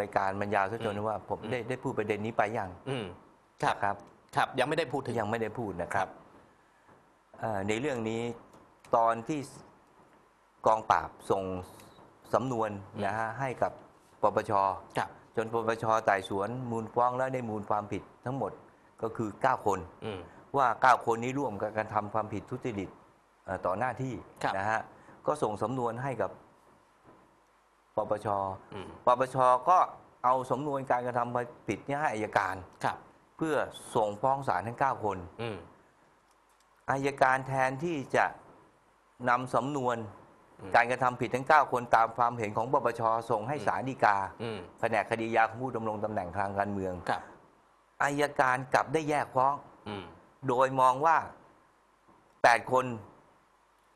รายการมันยาวซะจนว่าผมได้ได้พูดประเด็นนี้ไปยังอืมครับนะครับ ครับ ยังไม่ได้พูดถึงยังไม่ได้พูดนะครับเอ่อในเรื่องนี้ตอนที่กองปราบส่งสำนวนนะฮะให้กับปปชครับจนปปชไต่สวนมูลฟ้องและได้มูลความผิดทั้งหมดก็คือ 9 คนอืมว่า 9 คนนี้ร่วมกันการทำความผิดทุจริตเอ่อต่อหน้าที่ครับนะฮะก็ส่งสำนวนให้กับ ปปชอืมปปชก็เอาสำนวนการกระทำความผิดเนี้ให้อายการครับ เพื่อส่งฟ้องศาลทั้ง9คนอืมอายการแทนที่จะนำสำนวนอืมการกระทำผิดทั้ง 9 คนตามความเห็นของปปชส่งให้ศาลฎีกาอืมแผนกคดียาของผู้ดำรงตำแหน่งทางการเมืองครับอายการกลับได้แยกฟ้องอืมโดยมองว่า 8 คน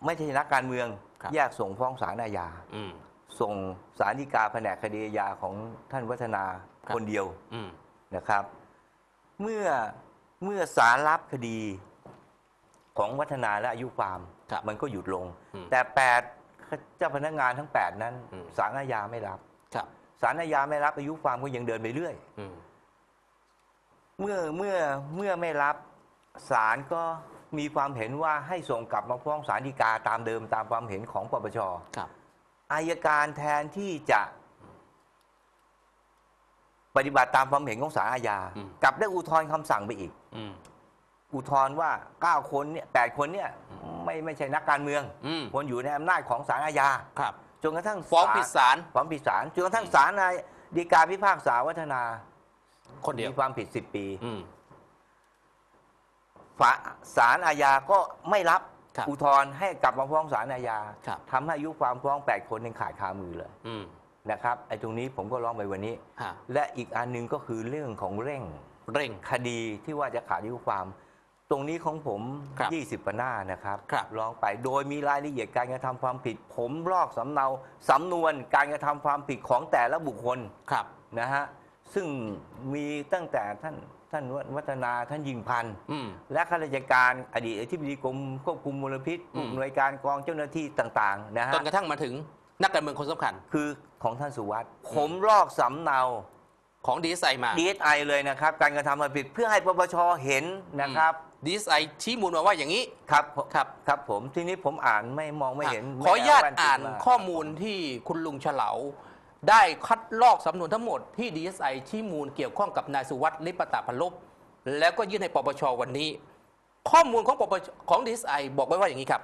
ไม่ใช่นักการเมืองครับแยกส่งฟ้องศาลอาญาอืม ส่งศาลฎีกาแผนกคดีอาญาของท่านวัฒนาครับ คนเดียวอืม นะครับ เมื่อเมื่อสารรับคดีของวัฒนาและอายุความครับมันก็หยุดลง อืมแต่8เจ้าพนักงานทั้ง 8 นั้นอืมศาลอาญาไม่รับครับศาลอาญาไม่รับอายุความก็ยังเดินไปเรื่อย อืมเมื่อเมื่อเมื่อไม่รับศาลก็มีความเห็นว่าให้ส่งกลับมาฟ้องศาลฎีกาตามเดิมตามความเห็นของปปช ครับ อายการแทนที่จะปฏิบัติตามความเห็นของศาลอาญา อืม กลับได้อุทธรณ์คำสั่งไปอีก อืม อุทธรณ์ว่า9คนเนี่ยแคนเนี่ยไม่ไม่ใช่นักการเมืองอืมควรอยู่ในอำนาจของศาลอาญาครับ จนกระทั่งฟ้องศลผิผิดศาลฟ้องผิดศาลจนกระทั่งศาลนายฎีกาพิพากษาวัฒนาคนเดียว มีความผิด10ปีอืม ฝาศาลอาญาก็ไม่รับ ครับ อุทธรณ์ให้กลับมาฟ้องศาลอาญาครับทำให้อายุความฟ้อง 8 คนยังขาดคามือเลยอืมนะครับไอ้ตรงนี้ผมก็ร้องไปวันนี้ ฮะและอีกอันหนึงก็คือเรื่องของเร่งเร่ง คดีที่ว่าจะขาดอายุความ ตรงนี้ของผม ครับ20ปหน้านะครับครับ ร้องไปโดยมีรายละเอียดการกระทำความผิด ผมลอกสำเนาสำนวนการกระทำความผิดของแต่ละบุคคล ครับ นะฮะซึ่งมีตั้งแต่ท่าน ท่านวัฒนาท่านยิงพันธ์อืมและข้าราชการอดีตอธิบดีกรมควบคุมมลพิษอืมผู้อำนวยการกองเจ้าหน้าที่ต่างๆนะฮะจนกระทั่งมาถึงนักการเมืองคนสำคัญ คือของท่านสุวัสด์ผมลอกสำเนาของดีไซมา DSI เลยนะครับ การกระทำความผิดเพื่อให้ปปชเห็นนะครับดีไซชี้มูลมาว่าอย่างนี้ครับครับครับผมทีนี้ผมอ่านไม่มองไม่เห็น ขออนุญาตไม่เแว่อ่านติดมข้อมูลที่คุณลุงเฉลา ได้คัดลอกสำนวนทั้งหมดที่ DSI ชี้มูลเกี่ยวข้องกับนายสุวัสดิ์ลิปตะพันลบแล้วก็ยื่นให้ปปชวันนี้ ข้อมูลของปปชของ DSI บอกไว้ว่าอย่างนี้ครับ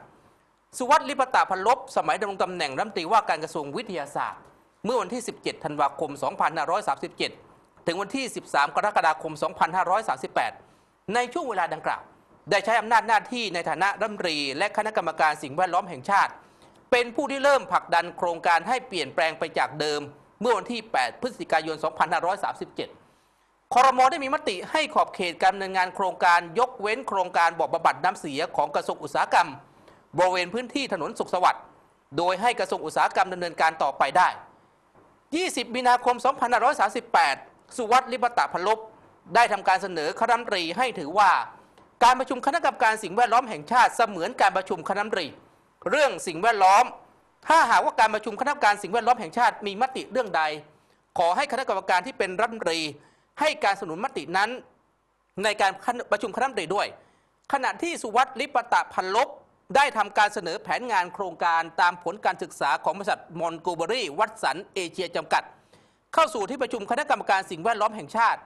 สุวัสดิ์ลิปตะพันลบสมัยดำรงตำแหน่งรัฐมนตรีว่าการกระทรวงวิทยาศาสตร์ เมื่อวันที่ 17 ธันวาคม 2537 ถึงวันที่ 13 กรกฎาคม 2538 ในช่วงเวลาดังกล่าว ได้ใช้อำนาจหน้าที่ในฐานะรัฐมนตรีและคณะกรรมการสิ่งแวดล้อมแห่งชาติ เป็นผู้ที่เริ่มผลักดันโครงการให้เปลี่ยนแปลงไปจากเดิม เมื่อวันที่ 8 พฤศจิกายน 2537 คอรมอได้มีมติให้ขอบเขตการดำเนินงานโครงการยกเว้นโครงการบ่อบำบัดน้ำเสียของกระทรวงอุตสาหกรรม บริเวณพื้นที่ถนนสุขสวัสดิ์โดยให้กระทรวงอุตสาหกรรมดำเนินการต่อไปได้ 20 มีนาคม 2538 สุวัสดิ์ลิปตะพลบได้ทำการเสนอคณะรัฐมนตรีให้ถือว่า การประชุมคณะกรรมการสิ่งแวดล้อมแห่งชาติเสมือนการประชุมคณะรัฐมนตรี เรื่องสิ่งแวดล้อม ถ้าหากว่าการประชุมคณะกรรมการสิ่งแวดล้อมแห่งชาติมีมติเรื่องใด ขอให้คณะกรรมการที่เป็นรัฐมนตรี ให้การสนับสนุนมตินั้น ในการประชุมคณะรัฐมนตรีด้วย ขณะที่สุวัสดิ์ลิปตะพันลบได้ทำการเสนอแผนงานโครงการตามผลการศึกษาของบริษัทมอนโกเบอรี่วัตสันเอเชียจำกัด เข้าสู่ที่ประชุมคณะกรรมการสิ่งแวดล้อมแห่งชาติ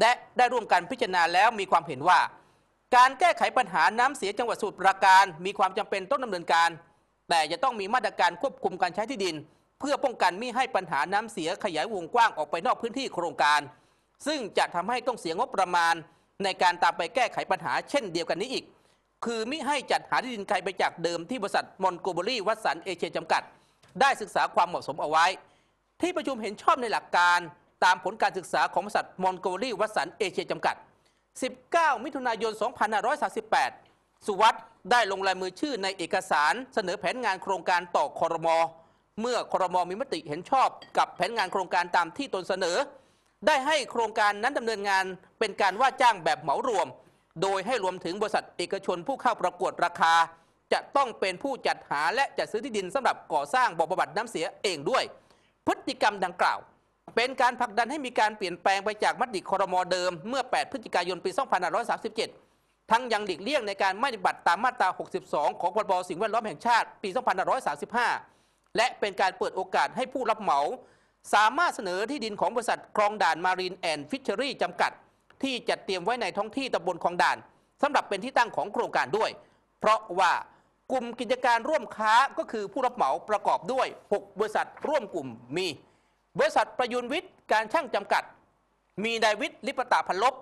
และได้ร่วมกันพิจารณาแล้วมีความเห็นว่า การแก้ไขปัญหาน้ำเสียจังหวัดสมุทรปราการ มีความจำเป็นต้องดำเนินการ แต่จะต้องมีมาตรการควบคุมการใช้ที่ดิน เพื่อป้องกันไม่ให้ปัญหาน้ำเสียขยายวงกว้างออกไปนอกพื้นที่โครงการ ซึ่งจะทำให้ต้องเสียงบประมาณ ในการตามไปแก้ไขปัญหาเช่นเดียวกันนี้อีก คือมิให้จัดหาที่ดินไกลไปจากเดิมที่บริษัทมอนโกเบอรี่วัสันเอเชียจำกัด ได้ศึกษาความเหมาะสมเอาไว้ ที่ประชุมเห็นชอบในหลักการ ตามผลการศึกษาของบริษัทมอนโกเบอรี่วัสันเอเชียจำกัด 19 มิถุนายน 2538 สุวัสด์ได้ลงลายมือชื่อในเอกสารเสนอแผนงานโครงการต่อคอรมอเมื่อคอรมอมีมติเห็นชอบกับแผนงานโครงการตามที่ตนเสนอ ได้ให้โครงการนั้นดำเนินงานเป็นการว่าจ้างแบบเหมารวม โดยให้รวมถึงบริษัทเอกชนผู้เข้าประกวดราคา จะต้องเป็นผู้จัดหาและจัดซื้อที่ดินสำหรับก่อสร้างบ่อบำบัดน้ำเสียเองด้วย พฤติกรรมดังกล่าว เป็นการผลักดันให้มีการเปลี่ยนแปลงไปจากมติคอรมอเดิมเมื่อ 8 พฤศจิกายนปี 2537 ทั้งยังหลีกเลี่ยงในการไม่ปฏิบัติตามมาตรา 62 ของพรบสิ่งแวดล้อมแห่งชาติปี 2535 และเป็นการเปิดโอกาสให้ผู้รับเหมา สามารถเสนอที่ดินของบริษัทคลองด่านมารีนแอนด์ฟิชเชอรี่จำกัด ที่จัดเตรียมไว้ในท้องที่ตำบลคลองด่านสำหรับเป็นที่ตั้งของโครงการด้วย เพราะว่ากลุ่มกิจการร่วมค้าก็คือผู้รับเหมาประกอบด้วย 6 บริษัทร่วมกลุ่มมี บริษัทประยุนวิทย์การช่างจำกัด มีนายวิทย์ลิปตาพันลบ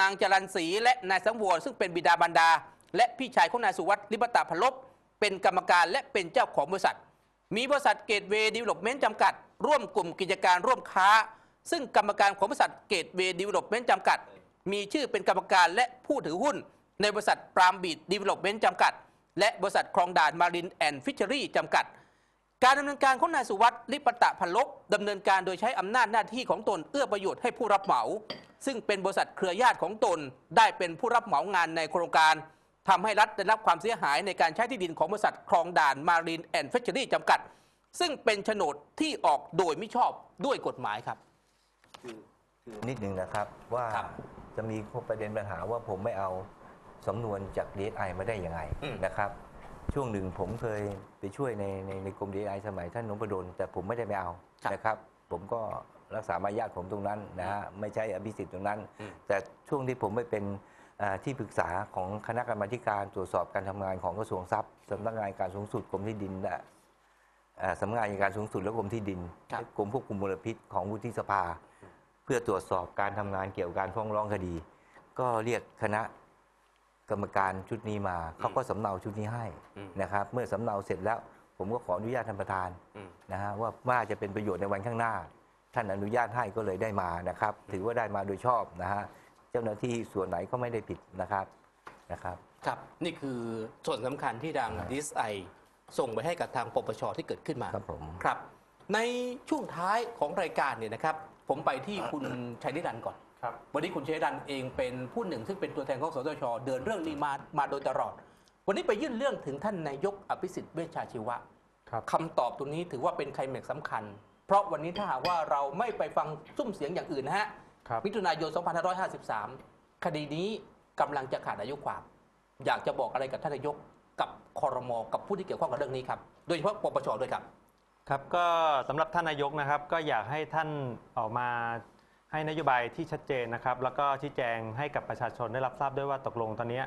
นางจรันศรีและนายสังวรซึ่งเป็นบิดาบรรดา และพี่ชายของนายสุวัสดิ์ลิปตาพันลบ เป็นกรรมการและเป็นเจ้าของบริษัท มีบริษัทเกตเวย์ดีเวล็อปเมนต์จำกัด ร่วมกลุ่มกิจการร่วมค้า ซึ่งกรรมการของบริษัทเกตเวย์ดีเวล็อปเมนต์จำกัด มีชื่อเป็นกรรมการและผู้ถือหุ้น ในบริษัทปรามบีดดีเวล็อปเมนต์จำกัด และบริษัทคลองด่านมารินแอนด์ฟิชเชอรี่จำกัด การดำเนินการของนายสุวัสดิ์ลิปตะพันลบดำเนินการโดยใช้อำนาจหน้าที่ของตนเอื้อประโยชน์ให้ผู้รับเหมา ซึ่งเป็นบริษัทเครือญาติของตนได้เป็นผู้รับเหมางานในโครงการทำให้รัฐได้รับความเสียหายในการใช้ที่ดินของบริษัทคลองด่านมารีนแอนด์ฟิชเชอรี่จำกัด ซึ่งเป็นโฉนดที่ออกโดยไม่ชอบด้วยกฎหมายครับ นิดหนึ่งนะครับว่าครับจะมีประเด็นปัญหาว่าผมไม่เอาสำนวนจาก DSI มาได้ยังไงอืมนะครับ ช่วงหนึ่งผมเคยไปช่วยในในในกรม DSI สมัยท่านนพดลแต่ผมไม่ได้ไปเอานะครับ ผมก็รักษามารยาทผมตรงนั้นนะฮะไม่ใช่อภิสิทธิ์ตรงนั้น อืม แต่ช่วงที่ผมไปเป็นอ่าที่ปรึกษาของคณะกรรมาธิการตรวจสอบการทำงานของกระทรวงทรัพย์สำนักงานการสูงสุดกรมที่ดินและอ่าสำนักงานอัยการสูงสุดและกรมที่ดินครับกรมควบคุมมลพิษของวุฒิสภา เพื่อตรวจสอบการทำงานเกี่ยวกับการฟ้องร้องคดี ก็เรียกคณะ กรรมการชุดนี้มา เขาก็สำเนาชุดนี้ให้อืมนะครับ เมื่อสำเนาเสร็จแล้ว ผมก็ขออนุญาตท่านประธานอืมนะฮะว่าว่าจะเป็นประโยชน์ในวันข้างหน้า ท่านอนุญาตให้ก็เลยได้มานะครับ ถือว่าได้มาโดยชอบนะฮะเจ้าหน้าที่ส่วนไหนก็ไม่ได้ผิดนะครับนะครับครับนี่คือส่วนสำคัญที่ทางครับดีไอส่งไปให้กับทางปปชที่เกิดขึ้นมาครับผมครับ ในช่วงท้ายของรายการเนี่ยนะครับ ผมไปที่คุณชัยนิรันดร์ก่อนครับ วันนี้คุณชัยนิรันดร์เองเป็นผู้หนึ่ง ซึ่งเป็นตัวแทนของสตชเดินเรื่องนี้มามาโดยตลอด วันนี้ไปยื่นเรื่องถึงท่านนายกอภิสิทธิ์เวชชาชีวะครับคำตอบตรงนี้ถือว่าเป็นไคลแม็กซ์สำคัญ เพราะวันนี้ถ้าหากว่าเราไม่ไปฟังซุ้มเสียงอย่างอื่นนะฮะครับมิถุนายน 2553 คดีนี้กำลังจะขาดอายุความ อยากจะบอกอะไรกับท่านนายกกับคอรมอกับผู้ที่เกี่ยวข้องกับเรื่องนี้ครับ โดยเฉพาะปปชด้วยครับ ครับก็สำหรับท่านนายกนะครับ ก็อยากให้ท่านออกมา ให้นโยบายที่ชัดเจนนะครับ แล้วก็ชี้แจงให้กับประชาชนได้รับทราบด้วยว่าตกลงตอนนี้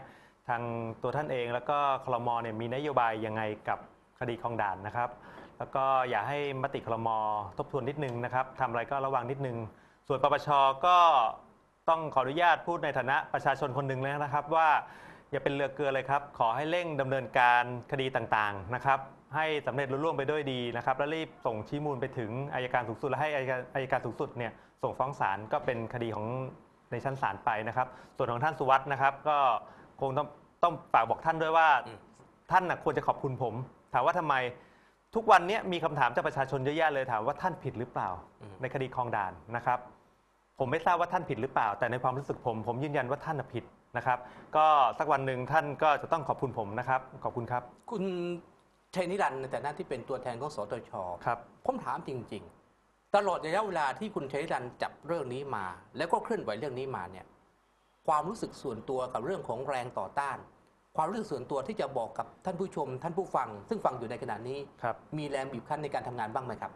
ทางตัวท่านเองแล้วก็คลมเนี่ยมีนโยบายยังไงกับคดีคลองด่านนะครับ แล้วก็อย่าให้มติคลมทบทวนนิดนึงนะครับทำอะไรก็ระวังนิดนึง ส่วนปปชก็ต้องขออนุญาตพูดในฐานะประชาชนคนหนึ่งเลยนะครับว่าอย่าเป็นเรือเกลือเลยครับ ขอให้เร่งดำเนินการคดีต่างๆนะครับ ให้สำเร็จรุ่ล่วงไปด้วยดีนะครับและรีบส่งชี้มูลไปถึงอายการสูงสุดและให้อายการอายการสูงสุดเนี่ยส่งฟ้องศาลก็เป็นคดีของในชั้นศาลไปนะครับ ส่วนของท่านสุวัสด์นะครับ ก็คงต้องต้องฝากบอกท่านด้วยว่าอืมท่านนะควรจะขอบคุณผม ถามว่าทำไมทุกวันเนี้มีคำถามจากประชาชนเยอะแยะเลยถามว่าท่านผิดหรือเปล่าอืมในคดีคลองด่านนะครับ ผมไม่ทราบว่าท่านผิดหรือเปล่า แต่ในความรู้สึกผมผมยืนยันว่าท่านน่ะผิดนะครับ ก็สักวันหนึ่งท่านก็จะต้องขอบคุณผมนะครับ ขอบคุณครับ คุณ ชัยนิรันดร์ในฐานะที่เป็นตัวแทนของสตชครับผมถามจริง ๆ ตลอดระยะเวลาที่คุณชัยนิรันดร์จับเรื่องนี้มา แล้วก็เคลื่อนไหวเรื่องนี้มาเนี่ยความรู้สึกส่วนตัวกับเรื่องของแรงต่อต้าน ความรู้สึกส่วนตัวที่จะบอกกับท่านผู้ชม ท่านผู้ฟัง ซึ่งฟังอยู่ในขณะนี้ครับมีแรงบีบคั้นในการทำงานบ้างไหมครับ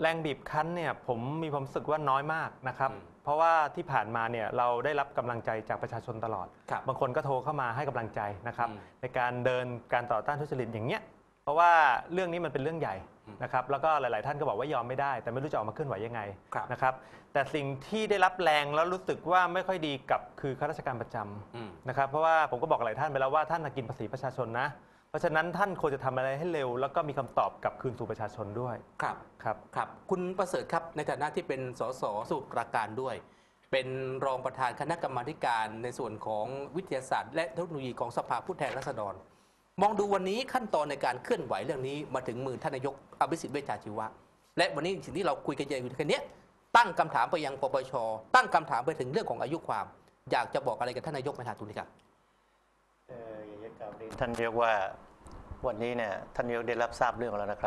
แรงบีบคั้นเนี่ยผมมีความรู้สึกว่าน้อยมากนะครับอืมเพราะว่าที่ผ่านมาเนี่ยเราได้รับกำลังใจจากประชาชนตลอดครับบางคนก็โทรเข้ามาให้กำลังใจนะครับอืมในการเดินการต่อต้านทุจริตอย่างเงี้ย เพราะว่าเรื่องนี้มันเป็นเรื่องใหญ่อืมนะครับแล้วก็หลาย ๆ ท่านก็บอกว่ายอมไม่ได้ แต่ไม่รู้จะออกมาเคลื่อนไหวยังไงครับนะครับแต่สิ่งที่ได้รับแรงแล้วรู้สึกว่าไม่ค่อยดีกับคือข้าราชการประจำอืมนะครับเพราะว่าผมก็บอกหลายท่านไปแล้วว่าท่านน่ะกินภาษีประชาชนนะ เพราะฉะนั้นท่านควรจะทำอะไรให้เร็ว แล้วก็มีคำตอบกลับคืนสู่ประชาชนด้วยครับครับครับคุณประเสริฐครับในฐานะที่เป็นสสสมุทรปราการด้วย เป็นรองประธานคณะกรรมาธิการในส่วนของวิทยาศาสตร์ และเทคโนโลยีของสภาผู้แทนราษฎร มองดูวันนี้ขั้นตอนในการเคลื่อนไหวเรื่องนี้มาถึงมือท่านนายกอภิสิทธิ์เวชชาชีวะ และวันนี้สิ่งที่เราคุยกันอยู่แค่นี้ตั้งคำถามไปยังปปชตั้งคำถามไปถึงเรื่องของอายุความ อยากจะบอกอะไรกับท่านนายกไหมครับทุนครับท่ากจะกล่าวเรียนท่านนายกว่าวันนี้เนี่ยท่านนายกได้รับทราบเรื่องแล้วนะครับ